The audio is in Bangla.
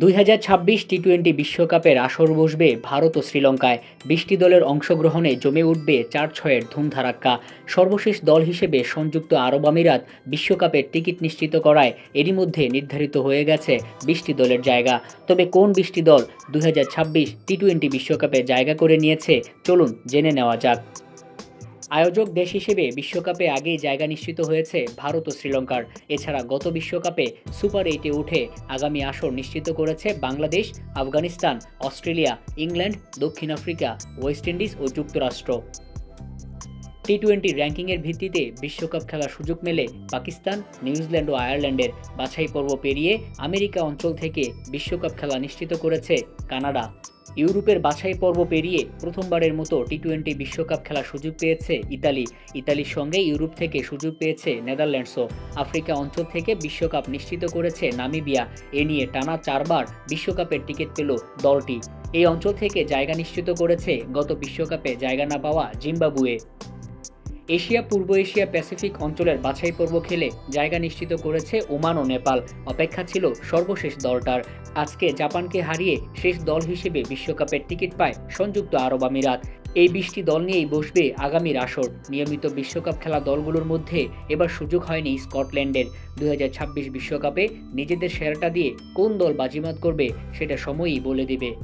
দুই হাজার ছাব্বিশ টি টোয়েন্টি বিশ্বকাপের আসর বসবে ভারত ও শ্রীলঙ্কায়। বিশটি দলের অংশগ্রহণে জমে উঠবে চার ছয়ের ধুমধারাক্কা। সর্বশেষ দল হিসেবে সংযুক্ত আরব আমিরাত বিশ্বকাপের টিকিট নিশ্চিত করায় এরই মধ্যে নির্ধারিত হয়ে গেছে বিশটি দলের জায়গা। তবে কোন বিশটি দল দুই হাজার ছাব্বিশ টি টোয়েন্টি বিশ্বকাপে জায়গা করে নিয়েছে, চলুন জেনে নেওয়া যাক। আয়োজক দেশ হিসেবে বিশ্বকাপে আগেই জায়গা নিশ্চিত হয়েছে ভারত ও শ্রীলঙ্কার। এছাড়া গত বিশ্বকাপে সুপার এইটে উঠে আগামী আসর নিশ্চিত করেছে বাংলাদেশ, আফগানিস্তান, অস্ট্রেলিয়া, ইংল্যান্ড, দক্ষিণ আফ্রিকা, ওয়েস্ট ইন্ডিজ ও যুক্তরাষ্ট্র। টি টোয়েন্টি র্যাঙ্কিংয়ের ভিত্তিতে বিশ্বকাপ খেলার সুযোগ মেলে পাকিস্তান, নিউজিল্যান্ড ও আয়ারল্যান্ডের। বাছাই পর্ব পেরিয়ে আমেরিকা অঞ্চল থেকে বিশ্বকাপ খেলা নিশ্চিত করেছে কানাডা। ইউরোপের বাছাই পর্ব পেরিয়ে প্রথমবারের মতো টি টোয়েন্টি বিশ্বকাপ খেলার সুযোগ পেয়েছে ইতালি। ইতালির সঙ্গে ইউরোপ থেকে সুযোগ পেয়েছে নেদারল্যান্ডসও। আফ্রিকা অঞ্চল থেকে বিশ্বকাপ নিশ্চিত করেছে নামিবিয়া। এ নিয়ে টানা চারবার বিশ্বকাপের টিকিট পেল দলটি। এই অঞ্চল থেকে জায়গা নিশ্চিত করেছে গত বিশ্বকাপে জায়গা না পাওয়া জিম্বাবুয়ে। এশিয়া, পূর্ব এশিয়া প্যাসিফিক অঞ্চলের বাছাই পর্ব খেলে জায়গা নিশ্চিত করেছে ওমান ও নেপাল। অপেক্ষা ছিল সর্বশেষ দলটার। আজকে জাপানকে হারিয়ে শেষ দল হিসেবে বিশ্বকাপের টিকিট পায় সংযুক্ত আরব আমিরাত। এই বিশটি দল নিয়েই বসবে আগামীর আসর। নিয়মিত বিশ্বকাপ খেলা দলগুলোর মধ্যে এবার সুযোগ হয়নি স্কটল্যান্ডের। দুই বিশ্বকাপে নিজেদের সেরাটা দিয়ে কোন দল বাজিমাত করবে সেটা সময়ই বলে দিবে।